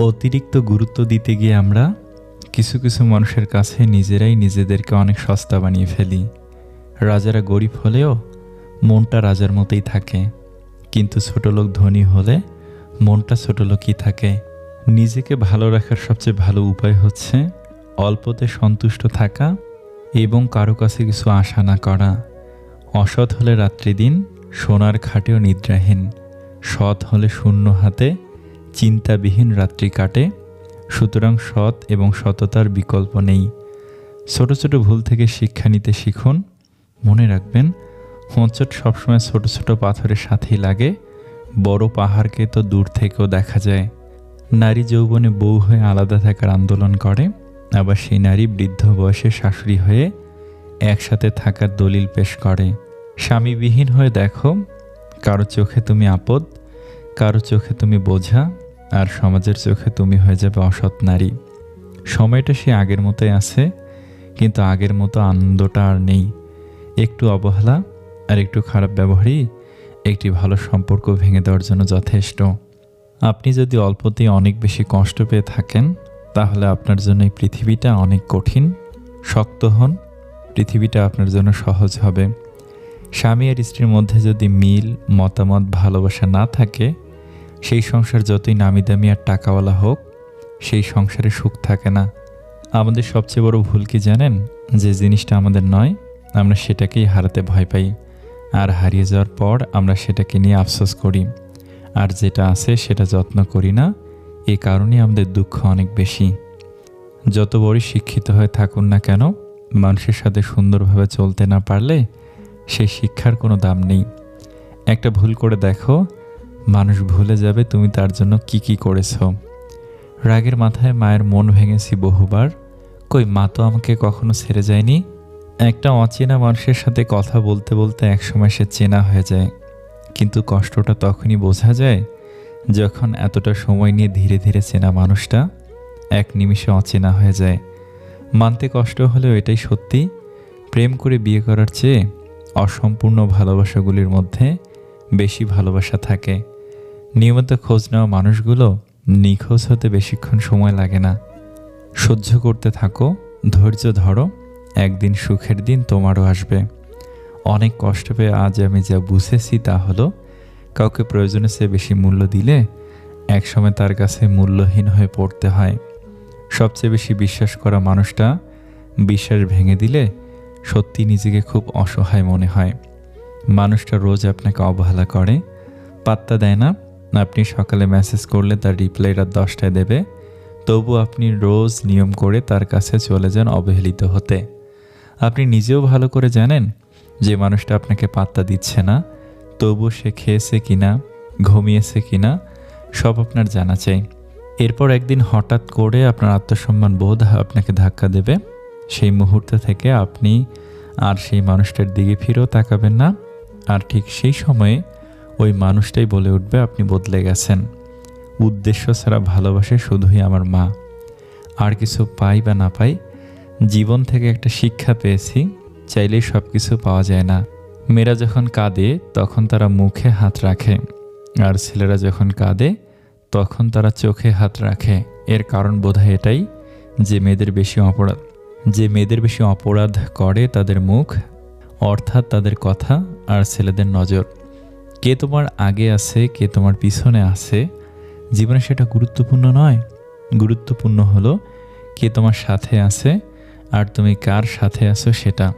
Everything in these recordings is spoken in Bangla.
অতিরিক্ত গুরুত্ব দিতে গিয়ে আমরা কিছু কিছু মানুষের কাছে নিজেরাই নিজেদেরকে অনেক সস্তা বানিয়ে ফেলি। রাজারা গরিব হলেও মনটা রাজার মতোই থাকে। কিন্তু ছোট লোক ধনী হলে মনটা ছোট লোকই থাকে। নিজেকে ভালো রাখার সবচেয়ে ভালো উপায় হচ্ছে অল্পতে সন্তুষ্ট থাকা এবং কারও কাছে কিছু আশা না করা। অসৎ হলে রাত্রি দিন সোনার খাটেও নিদ্রাহীন, সৎ হলে শূন্য হাতে চিন্তাবিহীন রাত্রি কাটে, সুতরাং সৎ এবং সততার বিকল্প নেই। ছোট ছোট ভুল থেকে শিক্ষা নিতে শিখুন। মনে রাখবেন, হোঁচট সবসময় ছোট ছোট পাথরের সাথেই লাগে, বড় পাহাড়কে তো দূর থেকেও দেখা যায়। নারী যৌবনে বউ হয়ে আলাদা থাকার আন্দোলন করে, আবার সেই নারী বৃদ্ধ বয়সে শাশুড়ি হয়ে একসাথে থাকার দলিল পেশ করে। স্বামীবিহীন হয়ে দেখো, কারও চোখে তুমি আপদ কারও চোখে তুমি বোঝা আর সমাজের চোখে তুমি হয়ে যাবে অসৎ নারী। সময়টা সে আগের মতোই আছে, কিন্তু আগের মতো আনন্দটা আর নেই। একটু অবহেলা আর একটু খারাপ ব্যবহারই একটি ভালো সম্পর্ক ভেঙে দেওয়ার জন্য যথেষ্ট। আপনি যদি অল্পতেই অনেক বেশি কষ্ট পেয়ে থাকেন, তাহলে আপনার জন্য এই পৃথিবীটা অনেক কঠিন। শক্ত হন, পৃথিবীটা আপনার জন্য সহজ হবে। স্বামী আর স্ত্রীর মধ্যে যদি মিল, মতামত, ভালোবাসা না থাকে সেই সংসার যতই নামি দামি আর টাকাওয়ালা হোক, সেই সংসারে সুখ থাকে না। আমাদের সবচেয়ে বড় ভুল কি জানেন? যে জিনিসটা আমাদের নয়, আমরা সেটাকেই হারাতে ভয় পাই। আর হারিয়ে যাওয়ার পর আমরা সেটাকে নিয়ে আফসোস করি। আর যেটা আছে সেটা যত্ন করি না, এ কারণে আমাদের দুঃখ অনেক বেশি। যত বড়ই শিক্ষিত হয়ে থাকুন না কেন, মানুষের সাথে সুন্দরভাবে চলতে না পারলে সেই শিক্ষার কোনো দাম নেই। একটা ভুল করে দেখো মানুষ ভুলে যাবে তুমি তার জন্য কি কি করেছ। রাগের মাথায় মায়ের মন ভেঙেছি বহুবার। কই, মা তো আমাকে কখনো ছেড়ে যায়নি? একটা অচেনা মানুষের সাথে কথা বলতে বলতে একসময় সে চেনা হয়ে যায়। কিন্তু কষ্টটা তখনই বোঝা যায় যখন এতটা সময় নিয়ে ধীরে ধীরে চেনা মানুষটা এক নিমিষে অচেনা হয়ে যায়। মানতে কষ্ট হলেও এটাই সত্যি। প্রেম করে বিয়ে করার চেয়ে অসম্পূর্ণ ভালোবাসাগুলির মধ্যে বেশি ভালোবাসা থাকে। নিয়মিত খোঁজ নেওয়া মানুষগুলো নিখোঁজ হতে বেশিক্ষণ সময় লাগে না। সহ্য করতে থাকো, ধৈর্য ধরো, একদিন সুখের দিন তোমারও আসবে। অনেক কষ্ট পেয়ে আজ আমি যা বুঝেছি তা হলো, কাউকে প্রয়োজনের চেয়ে বেশি মূল্য দিলে একসময় তার কাছে মূল্যহীন হয়ে পড়তে হয়। সবচেয়ে বেশি বিশ্বাস করা মানুষটা বিশ্বাস ভেঙে দিলে সত্যি নিজেকে খুব অসহায় মনে হয়। মানুষটা রোজ আপনাকে অবহেলা করে, পাত্তা দেয় না আপনি সকালে মেসেজ করলে তার রিপ্লাই রাত দশটায় দেবে। তবু আপনি রোজ নিয়ম করে তার কাছে চলে যান অবহেলিত হতে। আপনি নিজেও ভালো করে জানেন যে মানুষটা আপনাকে পাত্তা দিচ্ছে না। তবু সে খেয়েছে কি না ঘুমিয়েছে কি না সব আপনার জানা চাই। এরপর একদিন হঠাৎ করে আপনার আত্মসম্মান বোধ আপনাকে ধাক্কা দেবে। সেই মুহূর্ত থেকে আপনি আর সেই মানুষটার দিকে ফিরেও তাকাবেন না। আর ঠিক সেই সময়ে ওই মানুষটাই বলে উঠবে, আপনি বদলে গেছেন। উদ্দেশ্য ছাড়া ভালোবাসে শুধুই আমার মা। আর কিছু পাই বা না পাই, জীবন থেকে একটা শিক্ষা পেয়েছি, চাইলেই সব কিছু পাওয়া যায় না। মেয়েরা যখন কাঁদে, তখন তারা মুখে হাত রাখে। আর ছেলেরা যখন কাঁদে, তখন তারা চোখে হাত রাখে। এর কারণ বোধহয় এটাই যে মেয়েদের বেশি অপরাধ, যে মেয়েদের বেশি অপরাধ করে তাদের মুখ, অর্থাৎ তাদের কথা আর ছেলেদের নজর। কে তোমার আগে আছে, কে তোমার পিছনে আছে? জীবনে সেটা গুরুত্বপূর্ণ নয়। গুরুত্বপূর্ণ হলো কে তোমার সাথে আছে আর তুমি কার সাথে আছো সেটা।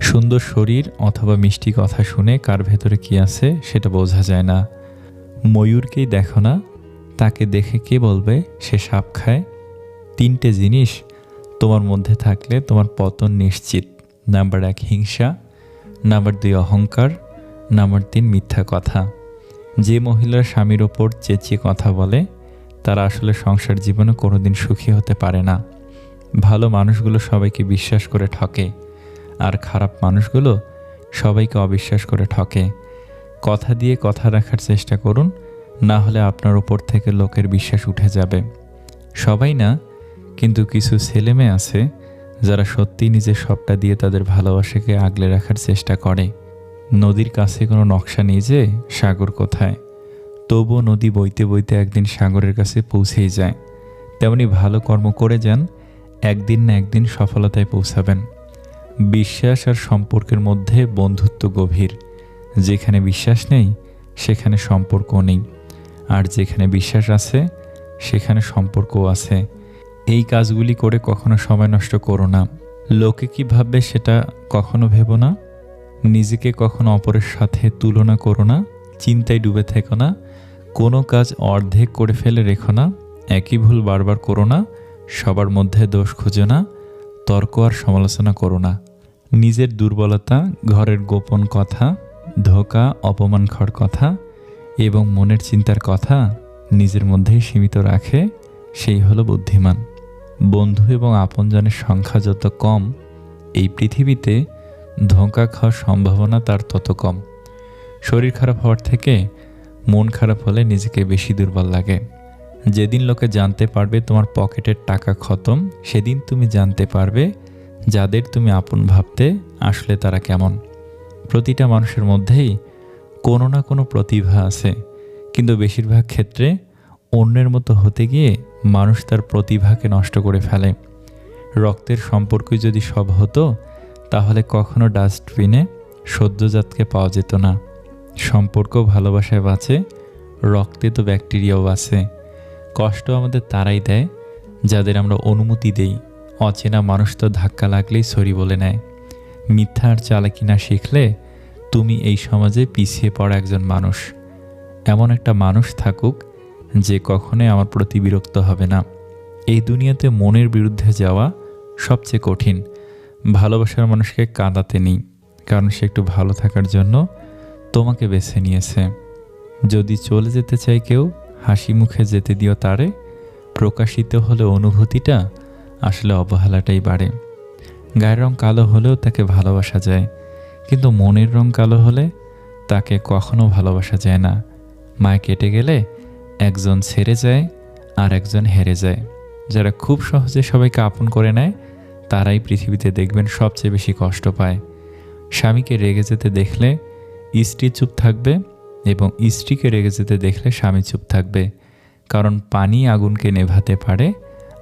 সুন্দর শরীর অথবা মিষ্টি কথা শুনে কার ভেতরে কি আছে সেটা বোঝা যায় না। ময়ূরকেই দেখো না, তাকে দেখে কে বলবে, সে সাপ খায়। তিনটে জিনিস তোমার মধ্যে থাকলে তোমার পতন নিশ্চিত। নাম্বার এক হিংসা, নাম্বার দুই অহংকার নাম্বার তিন মিথ্যা কথা। যে মহিলার স্বামীর ওপর চেঁচিয়ে কথা বলে, তারা আসলে সংসার জীবনে কোনোদিন সুখী হতে পারে না। ভালো মানুষগুলো সবাইকে বিশ্বাস করে ঠকে, আর খারাপ মানুষগুলো সবাইকে অবিশ্বাস করে ঠকে। কথা দিয়ে কথা রাখার চেষ্টা করুন, না হলে আপনার ওপর থেকে লোকের বিশ্বাস উঠে যাবে। সবাই না, কিন্তু কিছু ছেলেমেয়ে আছে, যারা সত্যি নিজের সবটা দিয়ে তাদের ভালোবাসাকে আগলে রাখার চেষ্টা করে। নদীর কাছে কোনো নকশা নেই যে সাগর কোথায়। তবুও নদী বইতে বইতে একদিন সাগরের কাছে পৌঁছেই যায়। তেমনি ভালো কর্ম করে যান, একদিন না একদিন সফলতায় পৌঁছাবেন। বিশ্বাস আর সম্পর্কের মধ্যে বন্ধুত্ব গভীর। যেখানে বিশ্বাস নেই, সেখানে সম্পর্ক নেই। আর যেখানে বিশ্বাস আছে, সেখানে সম্পর্কও আছে। এই কাজগুলি করে কখনো সময় নষ্ট করো না। লোকে কি ভাববে সেটা কখনো ভেবো না? নিজেকে কখনো অপরের সাথে তুলনা করো না, চিন্তায় ডুবে থেকো না, কোনো কাজ অর্ধেক করে ফেলে রেখো না, একই ভুল বারবার করো না, সবার মধ্যে দোষ খুঁজো না, তর্ক আর সমালোচনা করো না। নিজের দুর্বলতা, ঘরের গোপন কথা, ধোকা অপমানকর কথা এবং মনের চিন্তার কথা নিজের মধ্যেই সীমিত রাখে, সেই হলো বুদ্ধিমান। বন্ধু এবং আপনজনের সংখ্যা যত কম, এই পৃথিবীতে ধোঁকা খাওয়ার সম্ভাবনা তার তত কম। শরীর খারাপ হওয়ার থেকে মন খারাপ হলে নিজেকে বেশি দুর্বল লাগে। যেদিন লোকে জানতে পারবে তোমার পকেটের টাকা খতম, সেদিন তুমি জানতে পারবে যাদের তুমি আপন ভাবতে আসলে তারা কেমন। প্রতিটা মানুষের মধ্যেই কোনো না কোনো প্রতিভা আছে। কিন্তু বেশিরভাগ ক্ষেত্রে অন্যের মতো হতে গিয়ে মানুষ তার প্রতিভাকে নষ্ট করে ফেলে। রক্তের সম্পর্কই যদি সব হতো তাহলে কখনো ডাস্টবিনে সদ্যজাতকে পাওয়া যেত না। সম্পর্ক ভালোবাসায় বাঁচে রক্তে তো ব্যাকটেরিয়াও আছে। কষ্ট আমাদের তারাই দেয়, যাদের আমরা অনুমতি দেই। অচেনা মানুষ তো ধাক্কা লাগলেই সরি বলে নেয়। মিথ্যা আর চালাকি না শিখলে তুমি এই সমাজে পিছিয়ে পড়া একজন মানুষ। এমন একটা মানুষ থাকুক যে কখনোই আমার প্রতি বিরক্ত হবে না। এই দুনিয়াতে মনের বিরুদ্ধে যাওয়া সবচেয়ে কঠিন। ভালোবাসার মানুষকে কাঁদাতে নেই, কারণ সে একটু ভালো থাকার জন্য তোমাকে বেছে নিয়েছে। যদি চলে যেতে চাই কেউ, হাসি মুখে যেতে দিও তারে। প্রকাশিত হলে অনুভূতিটা আসলে অবহেলাটাই বাড়ে। গায়ের রং কালো হলেও তাকে ভালোবাসা যায়, কিন্তু মনের রং কালো হলে তাকে কখনো ভালোবাসা যায় না। মায় কেটে গেলে একজন ছেড়ে যায় আর একজন হেরে যায়, যারা খুব সহজে সবাইকে আপন করে নেয় তারাই পৃথিবীতে দেখবেন সবচেয়ে বেশি কষ্ট পায়। স্বামীকে রেগে যেতে দেখলে স্ত্রী চুপ থাকবে এবং স্ত্রীকে রেগে যেতে দেখলে স্বামী চুপ থাকবে। কারণ পানি আগুনকে নেভাতে পারে,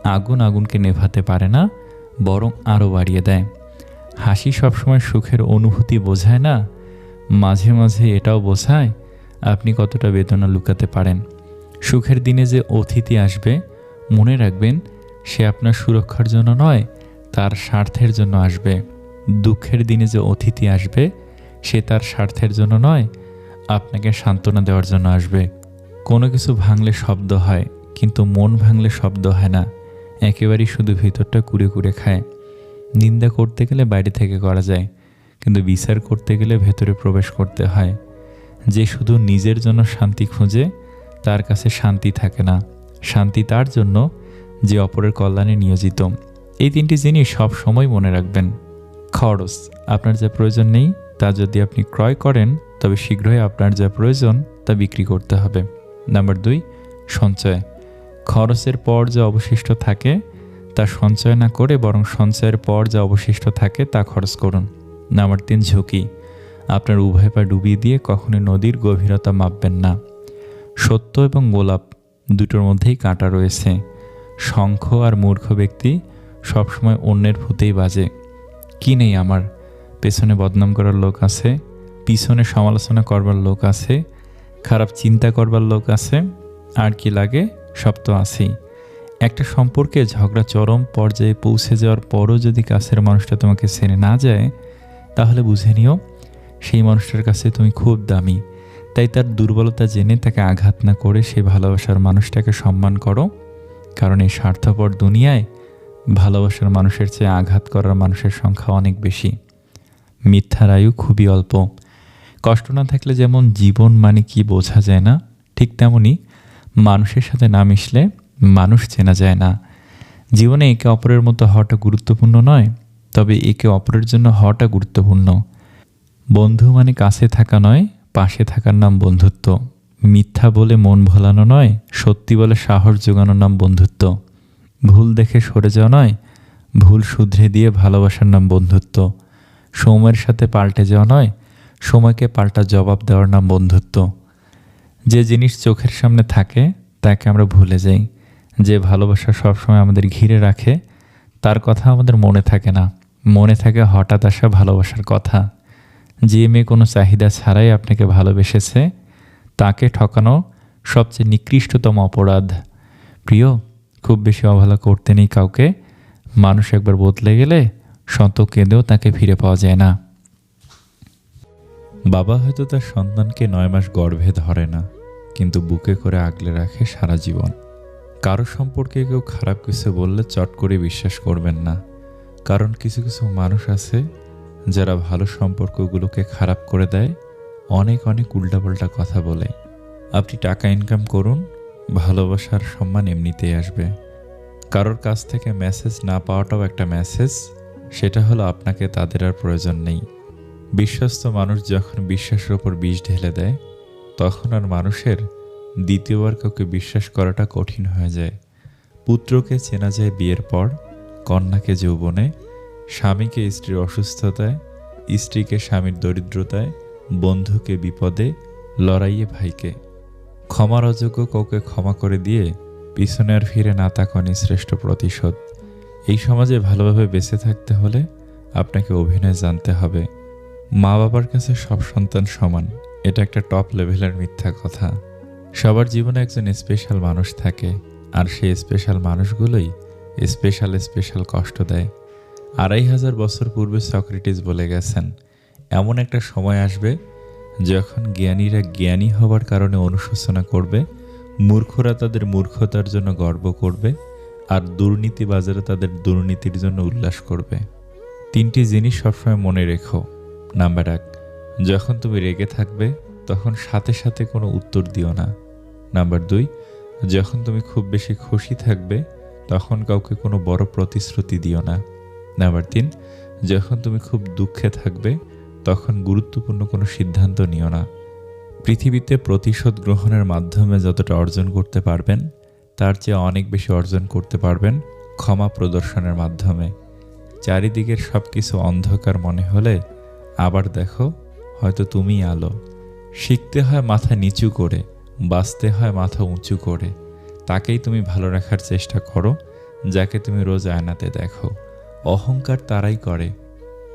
আগুন আগুনকে নেভাতে পারে না, বরং আরও বাড়িয়ে দেয়। হাসি সবসময় সুখের অনুভূতি বোঝায় না? মাঝে মাঝে এটাও বোঝায়, আপনি কতটা বেদনা লুকাতে পারেন। সুখের দিনে যে অতিথি আসবে, মনে রাখবেন সে আপনার সুরক্ষার জন্য নয় তার স্বার্থের জন্য আসবে। দুঃখের দিনে যে অতিথি আসবে, সে তার স্বার্থের জন্য নয়, আপনাকে সান্ত্বনা দেওয়ার জন্য আসবে। কোনো কিছু ভাঙলে শব্দ হয়, কিন্তু মন ভাঙলে শব্দ হয় না। একেবারেই শুধু ভিতরটা কুড়ে কুড়ে খায়। নিন্দা করতে গেলে বাইরে থেকে করা যায়, কিন্তু বিচার করতে গেলে ভেতরে প্রবেশ করতে হয়। যে শুধু নিজের জন্য শান্তি খুঁজে, তার কাছে শান্তি থাকে না। শান্তি তার জন্য, যে অপরের কল্যাণে নিয়োজিত। এই তিনটি জিনিস সব সময় মনে রাখবেন। খরচ, আপনার যা প্রয়োজন নেই তা যদি আপনি ক্রয় করেন, তবে শীঘ্রই আপনার যা প্রয়োজন তা বিক্রি করতে হবে। নাম্বার দুই, সঞ্চয়। খরচের পর যা অবশিষ্ট থাকে তা সঞ্চয় না করে বরং সঞ্চয়ের পর যা অবশিষ্ট থাকে তা খরচ করুন। নাম্বার তিন, ঝুঁকি। আপনার উভয় পা ডুবিয়ে দিয়ে কখনোই নদীর গভীরতা মাপবেন না। সত্য এবং গোলাপ দুটোর মধ্যেই কাঁটা রয়েছে। শঙ্খ আর মূর্খ ব্যক্তি সবসময় অন্যের ভূতেই বাজে। কি নেই আমার? পেছনে বদনাম করার লোক আছে, পিছনে সমালোচনা করবার লোক আছে, খারাপ চিন্তা করবার লোক আছে, আর কি লাগে সব তো আছেই। একটা সম্পর্কে ঝগড়া চরম পর্যায়ে পৌঁছে যাওয়ার পরও যদি কাছের মানুষটা তোমাকে ছেড়ে না যায়, তাহলে বুঝে নিও, সেই মানুষটার কাছে তুমি খুব দামি। তাই তার দুর্বলতা জেনে তাকে আঘাত না করে সেই ভালোবাসার মানুষটাকে সম্মান করো, কারণ এই স্বার্থপর দুনিয়ায় ভালোবাসার মানুষের চেয়ে আঘাত করার মানুষের সংখ্যা অনেক বেশি। মিথ্যার আয়ু খুবই অল্প। কষ্ট না থাকলে যেমন জীবন মানে কি বোঝা যায় না, ঠিক তেমনি মানুষের সাথে না মিশলে মানুষ চেনা যায় না। জীবনে একে অপরের মতো হওয়াটা গুরুত্বপূর্ণ নয়, তবে একে অপরের জন্য হওয়াটা গুরুত্বপূর্ণ। বন্ধু মানে কাছে থাকা নয়, পাশে থাকার নাম বন্ধুত্ব। মিথ্যা বলে মন ভোলানো নয়, সত্যি বলে সাহস যোগানোর নাম বন্ধুত্ব। ভুল দেখে সরে যাওয়া নয়, ভুল শুধরে দিয়ে ভালোবাসার নাম বন্ধুত্ব। সময়ের সাথে পাল্টে যাওয়া নয়, সময়কে পাল্টা জবাব দেওয়ার নাম বন্ধুত্ব। যে জিনিস চোখের সামনে থাকে, তাকে আমরা ভুলে যাই। যে ভালোবাসা সবসময় আমাদের ঘিরে রাখে, তার কথা আমাদের মনে থাকে না। মনে থাকে হঠাৎ আসা ভালোবাসার কথা। যে মেয়ে কোনো চাহিদা ছাড়াই আপনাকে ভালোবেসেছে, তাকে ঠকানো সবচেয়ে নিকৃষ্টতম অপরাধ। প্রিয় খুব বেশি অবহেলা করতে নেই কাউকে। মানুষ একবার বদলে গেলে শত কেঁদেও তাকে ফিরে পাওয়া যায় না। বাবা হয়তো তার সন্তানকে নয় মাস গর্ভে ধরে না, কিন্তু বুকে করে আগলে রাখে সারা জীবন। কারও সম্পর্কে কেউ খারাপ কিছু বললে চট করে বিশ্বাস করবেন না। কারণ কিছু কিছু মানুষ আছে, যারা ভালো সম্পর্কগুলোকে খারাপ করে দেয়, অনেক অনেক উল্টাপাল্টা কথা বলে। আপনি টাকা ইনকাম করুন ভালোবাসার সম্মান এমনিতেই আসবে। কারোর কাছ থেকে মেসেজ না পাওয়াটাও একটা মেসেজ সেটা হলো আপনাকে তাদের আর প্রয়োজন নেই। বিশ্বস্ত মানুষ যখন বিশ্বাসের ওপর বিষ ঢেলে দেয়, তখন আর মানুষের দ্বিতীয়বার কাউকে বিশ্বাস করাটা কঠিন হয়ে যায়। পুত্রকে চেনা যায় বিয়ের পর, কন্যাকে যৌবনে, স্বামীকে স্ত্রীর অসুস্থতায়, স্ত্রীকে স্বামীর দরিদ্রতায়, বন্ধুকে বিপদে, লড়াইয়ে ভাইকে। ক্ষমার অযোগ্য কাউকে ক্ষমা করে দিয়ে পিছনে আর ফিরে না তাকানি শ্রেষ্ঠ প্রতিশোধ। এই সমাজে ভালোভাবে বেঁচে থাকতে হলে আপনাকে অভিনয় জানতে হবে। মা বাবার কাছে সব সন্তান সমান, এটা একটা টপ লেভেলের মিথ্যা কথা। সবার জীবনে একজন স্পেশাল মানুষ থাকে, আর সেই স্পেশাল মানুষগুলোই স্পেশাল স্পেশাল কষ্ট দেয়। আড়াই হাজার বছর পূর্বে সক্রেটিস বলে গেছেন, এমন একটা সময় আসবে যখন জ্ঞানীরা জ্ঞানী হবার কারণে অনুশোচনা করবে, মূর্খরা তাদের মূর্খতার জন্য গর্ব করবে, আর দুর্নীতিবাজারে তাদের দুর্নীতির জন্য উল্লাস করবে। তিনটি জিনিস সবসময় মনে রেখো। নাম্বার এক, যখন তুমি রেগে থাকবে, তখন সাথে সাথে কোনো উত্তর দিও না। নাম্বার দুই, যখন তুমি খুব বেশি খুশি থাকবে, তখন কাউকে কোনো বড় প্রতিশ্রুতি দিও না। নাম্বার তিন, যখন তুমি খুব দুঃখে থাকবে তখন গুরুত্বপূর্ণ কোনো সিদ্ধান্ত নিও না। পৃথিবীতে প্রতিশোধ গ্রহণের মাধ্যমে যতটা অর্জন করতে পারবেন, তার চেয়ে অনেক বেশি অর্জন করতে পারবেন ক্ষমা প্রদর্শনের মাধ্যমে। চারিদিকের সব কিছু অন্ধকার মনে হলে আবার দেখো, হয়তো তুমি আলো। শিখতে হয় মাথা নিচু করে, বাঁচতে হয় মাথা উঁচু করে। তাকেই তুমি ভালো রাখার চেষ্টা করো, যাকে তুমি রোজ আয়নাতে দেখো। অহংকার তারাই করে।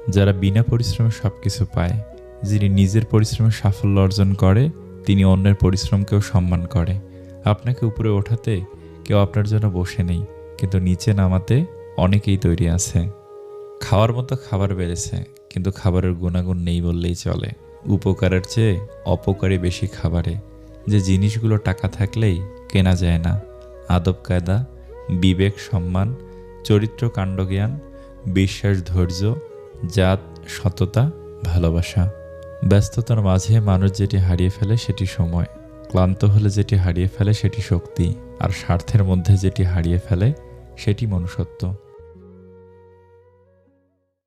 যারা বিনা পরিশ্রমে সব কিছু পায়, যিনি নিজের পরিশ্রমে সাফল্য অর্জন করে, তিনি অন্যের পরিশ্রমকেও সম্মান করে। আপনাকে উপরে ওঠাতে কেউ আপনার জন্য বসে নেই, কিন্তু নিচে নামাতে অনেকেই তৈরি আছে। খাওয়ার মতো খাবার বেড়েছে, কিন্তু খাবারের গুণাগুণ নেই বললেই চলে। উপকারের চেয়ে অপকারী বেশি খাবারে। যে জিনিসগুলো টাকা থাকলেই কেনা যায় না। আদব কায়দা, বিবেক সম্মান, চরিত্র কাণ্ডজ্ঞান, বিশ্বাস ধৈর্য জাত, সততা, ভালোবাসা। ব্যস্ততার মাঝে মানুষ যেটি হারিয়ে ফেলে সেটি সময়। ক্লান্ত হলে যেটি হারিয়ে ফেলে সেটি শক্তি। আর স্বার্থের মধ্যে যেটি হারিয়ে ফেলে সেটি মনুষ্যত্ব।